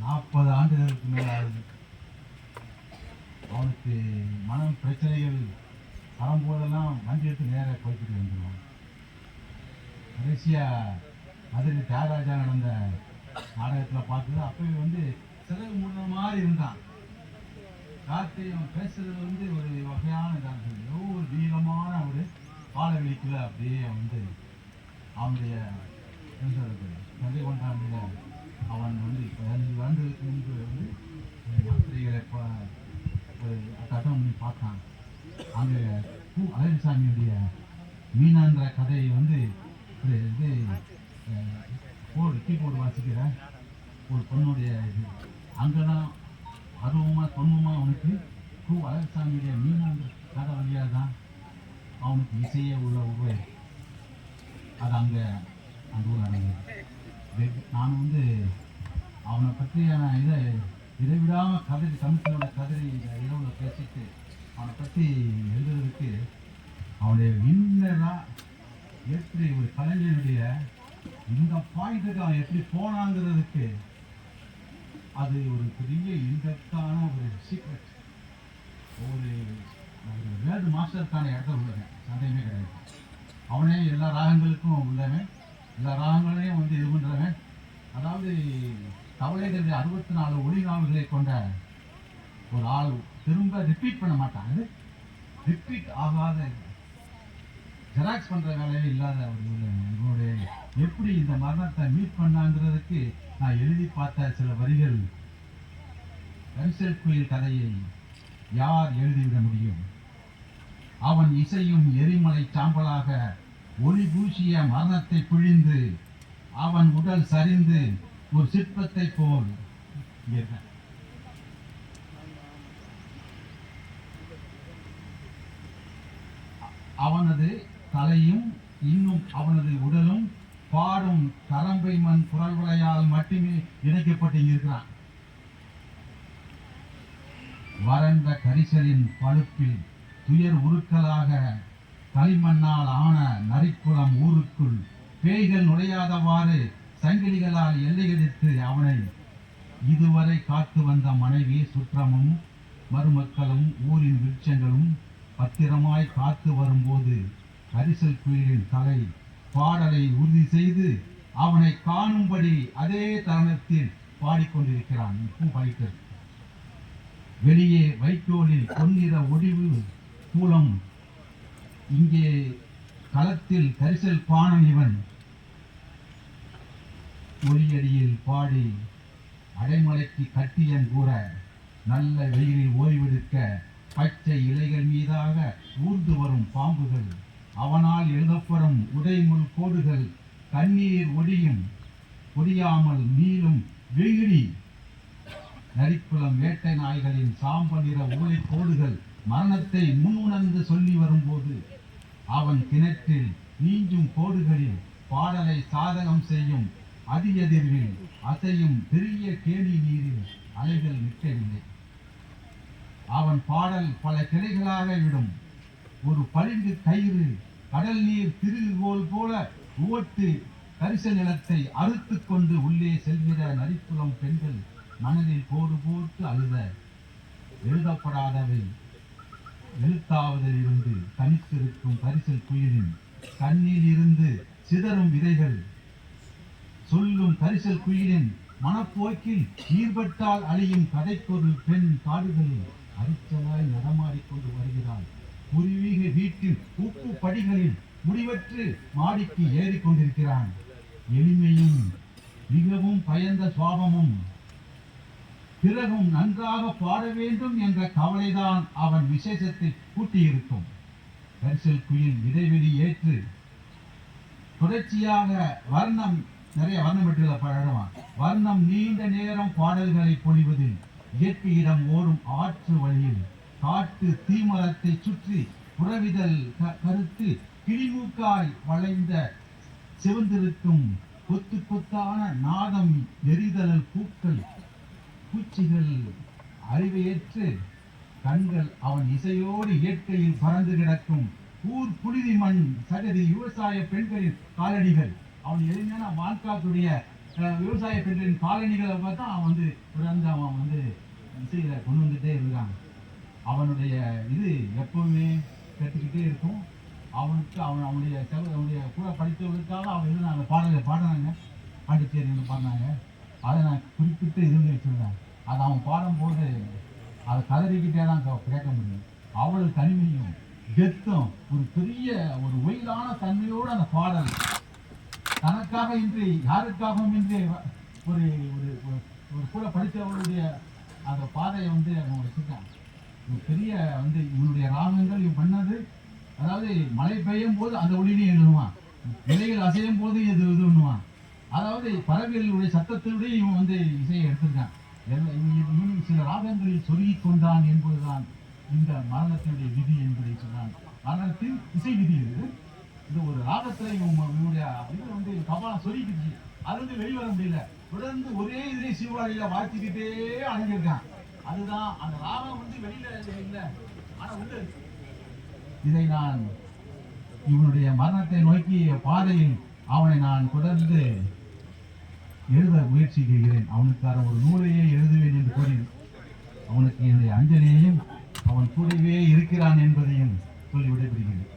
நாற்பது ஆண்டுகளுக்கு மேல ஆகுது அவனுக்கு மனம் பிரச்சனைகள் வரும்போதெல்லாம் வண்டி எடுத்து நேராக போய்கிட்டு வந்துடுவான் கடைசியாக மதுரை தியாகராஜா நடந்த நாடகத்தில் பார்த்தது அப்பவே வந்து சிறகு முன்ன மாதிரி இருந்தான். கார்த்திகன் பேசுறது வந்து ஒரு வகையான இதாக எவ்வளோ ஒரு நீளமான ஒரு பாலவெளிக்குள்ள அப்படியே வந்து அவனுடைய என்ன சொல்றது தந்தை கொண்டாண்டில அவன் வந்து இப்போ பதினஞ்சு ஆண்டுகளுக்கு முன்பு வந்து யாத்திரைகளை ஒரு கட்டம் பண்ணி பார்த்தான். அங்கே பூ அழகுசாமியுடைய மீனான்ற கதையை வந்து ஒரு இது போர்டு கீபோர்டு வாசிக்கிற ஒரு பொண்ணுடைய இது. அங்கே தான் அருவமாக தொன்மமாக அவனுக்கு பூ அழகுசாமியுடைய மீனான்ற கதை வழியாக தான் அவனுக்கு இசையே உள்ள உருவை அது அங்கே அந்த ஊர் நடந்தது. நான் வந்து அவனை பற்றியான இதை இடைவிடாமல் கதறி தமிழ்ச்சனோட கதறி இந்த இரவில் பேசிட்டு அவனை பற்றி எழுதுறதுக்கு அவனுடைய இன்னரா எப்படி ஒரு கலைஞனுடைய இந்த பாயிண்ட்டுக்கு அவன் எப்படி போனாங்கிறதுக்கு அது ஒரு பெரிய இன்டெப்தான ஒரு சீக்ரெட் ஒரு ஒரு வேர்டு மாஸ்டருக்கான இடத்த உள்ளவன். சந்தேகமே கிடையாது. அவனே எல்லா ராகங்களுக்கும் உள்ளவன். நாங்களே வந்து இது பண்ணுறவன் அதாவது கவலைகளுடைய அறுபத்தி நாலு ஒளிநாவுகளை கொண்ட ஒரு ஆள் திரும்ப ரிப்பீட் பண்ண மாட்டாங்க ரிப்பீட் ஆகாத ஜெராக்ஸ் பண்ணுற வேலையே இல்லாத ஒரு உள்ளவன். எப்படி இந்த மரணத்தை மீட் பண்ணாங்கிறதுக்கு நான் எழுதி பார்த்த சில வரிகள். கரிசல் குயில் கதையை யார் எழுதிவிட முடியும்? அவன் இசையும் எரிமலை சாம்பலாக ஒளி பூசிய மரணத்தை பிழிந்து அவன் உடல் சரிந்து ஒரு சிற்பத்தை போல் அவனது தலையும் இன்னும் அவனது உடலும் பாடும் கரம்பை மண் குரல்வளையால் மட்டுமே இணைக்கப்பட்டு இருக்கிறான் வறண்ட கரிசலின் பழுப்பில் துயர் உருக்கலாக களிமண்ணால் ஆன நரிக்குளம் ஊருக்குள் பேய்கள் நுழையாதவாறு சங்கிலிகளால் எல்லையடித்து அவனை இதுவரை காத்து வந்த மனைவி சுற்றமும் மருமக்களும் ஊரின் விருட்சங்களும் பத்திரமாய் காத்து வரும்போது கரிசல் குயிலின் தலை பாடலை உறுதி செய்து அவனை காணும்படி அதே தருணத்தில் பாடிக்கொண்டிருக்கிறான். இப்போ வெளியே வைக்கோலில் பொன்னிற ஒடிவு கூலம் இங்கே களத்தில் கரிசல் பாணன் இவன். ஒளியடியில் பாடி அடைமலைக்கு கட்டியன் கூற நல்ல வெயிலில் ஓய்வெடுக்க பச்சை இலைகள் மீதாக ஊர்ந்து வரும் பாம்புகள். அவனால் எழுதப்படும் உடைமுள் கோடுகள் கண்ணீர் ஒடியும். ஒடியாமல் நீளும் வெயிலி நரிக்குளம் வேட்டை நாய்களின் சாம்பல் நிற ஊழை கோடுகள் மரணத்தை முன் உணர்ந்து சொல்லி வரும்போது அவன் கிணற்றில் நீஞ்சும் கோடுகளில் பாடலை சாதகம் செய்யும் அதியதிர்வில் அசையும் பெரிய கேணி நீரில் அலைகள் நிற்கவில்லை. அவன் பாடல் பல கிளைகளாக விடும். ஒரு பளிங்கு கயிறு கடல் நீர் திருகோல் போல உவட்டு கரிச நிலத்தை அறுத்து கொண்டு உள்ளே செல்கிற நரிக்குளம் பெண்கள் மனதில் கோடு போட்டு அழுத. எழுதப்படாதவை எழுத்தாவதில் இருந்து தனித்திருக்கும் பரிசல் குயிலின் கண்ணில் இருந்து சிதறும் விதைகள். சொல்லும் பரிசல் குயிலின் மனப்போக்கில் ஈர்பட்டால் அழியும் கதைப்பொருள் பெண் காடுகளில் அரிச்சலாய் நடமாடிக்கொண்டு வருகிறாள். குருவீக வீட்டில் உப்பு படிகளில் முடிவற்று மாடிக்கு ஏறிக்கொண்டிருக்கிறான். எளிமையும் மிகவும் பயந்த சுவாபமும் பிறகும் நன்றாக பாட வேண்டும் என்ற கவலைதான் அவன் விசேஷத்தை கூட்டியிருக்கும் பரிசல் குயில் இடைவெளி ஏற்று தொடர்ச்சியாக வர்ணம் நிறைய வர்ணம் பெற்றுள்ள பழகவான் வர்ணம் நீண்ட நேரம் பாடல்களை பொழிவதில் இயற்கையிடம் ஓடும் ஆற்று வழியில் காட்டு தீமரத்தை சுற்றி புறவிதல் க- கருத்து கிளிமூக்காய் வளைந்த செவந்திருக்கும் கொத்து கொத்தான நாதம் எரிதல் பூக்கள் பூச்சிகள் அறிவையற்று கண்கள் அவன் இசையோடு இயற்கையில் பறந்து கிடக்கும். ஊர் புழுதி மண் சகதி விவசாய பெண்களின் காலடிகள் அவன் எளிமையான வான்காத்துடைய விவசாய பெண்களின் காலணிகளை பார்த்தா அவன் வந்து தொடர்ந்து அவன் வந்து இசையில கொண்டு வந்துட்டே இருக்கான் அவனுடைய இது எப்பவுமே கற்றுக்கிட்டே இருக்கும். அவனுக்கு அவன் அவனுடைய அவனுடைய கூட படித்தவர்களுக்காக அவன் வந்து அந்த பாடலை பாடினாங்க பாண்டிச்சேரியில் பாடினாங்க அதை நான் குறிப்பிட்டு இருந்து வச்சுருந்தேன் அதை அவன் பாடும்போது அதை கதறிக்கிட்டே தான் கேட்க முடியும். அவ்வளவு தனிமையும் கெத்தும் ஒரு பெரிய ஒரு ஒயிலான தன்மையோடு அந்த பாடல். தனக்காக இன்றி யாருக்காகவும் இன்றி ஒரு ஒரு ஒரு- ஒரு கூட படித்தவர்களுடைய அந்த பாதையை வந்து அவன் வச்சுருக்கான் ஒரு பெரிய வந்து இவனுடைய ராகங்கள் இவன் பண்ணது. அதாவது மழை பெய்யும் போது அந்த ஒளியிலையும் எழுதுவான். இலைகள் அசையும் போது இது இது பண்ணுவான் அதாவது பறவைகளுடைய சத்தத்தினுடைய இவன் வந்து இசையை எடுத்திருக்கான். எல்லா- சில ராகங்களில் சொருகிக் கொண்டான் என்பதுதான் இந்த மரணத்தினுடைய விதி என்பதை சொன்னான் மரணத்தின் இசை விதி இது இது ஒரு ராகத்துல இவனுடைய இது வந்து கபாலம் சொருகிக்கிச்சு. அது வந்து வெளிவர முடியல. தொடர்ந்து ஒரே இதிலே சிவாலையில வாழ்த்திக்கிட்டே அணுகிருக்கான் அதுதான் அந்த ராகம் வந்து வெளியில இல்லை ஆனா வந்து இதை நான் இவனுடைய மரணத்தை நோக்கிய பாதையில் அவனை நான் தொடர்ந்து எழுத முயற்சிக்கிறேன் அவனுக்கான ஒரு நூலையே எழுதுவேன் என்று கூறி அவனுக்கு என்னுடைய அஞ்சலியையும் அவன் கூடவே இருக்கிறான் என்பதையும் சொல்லி விடைபெறுகிறேன்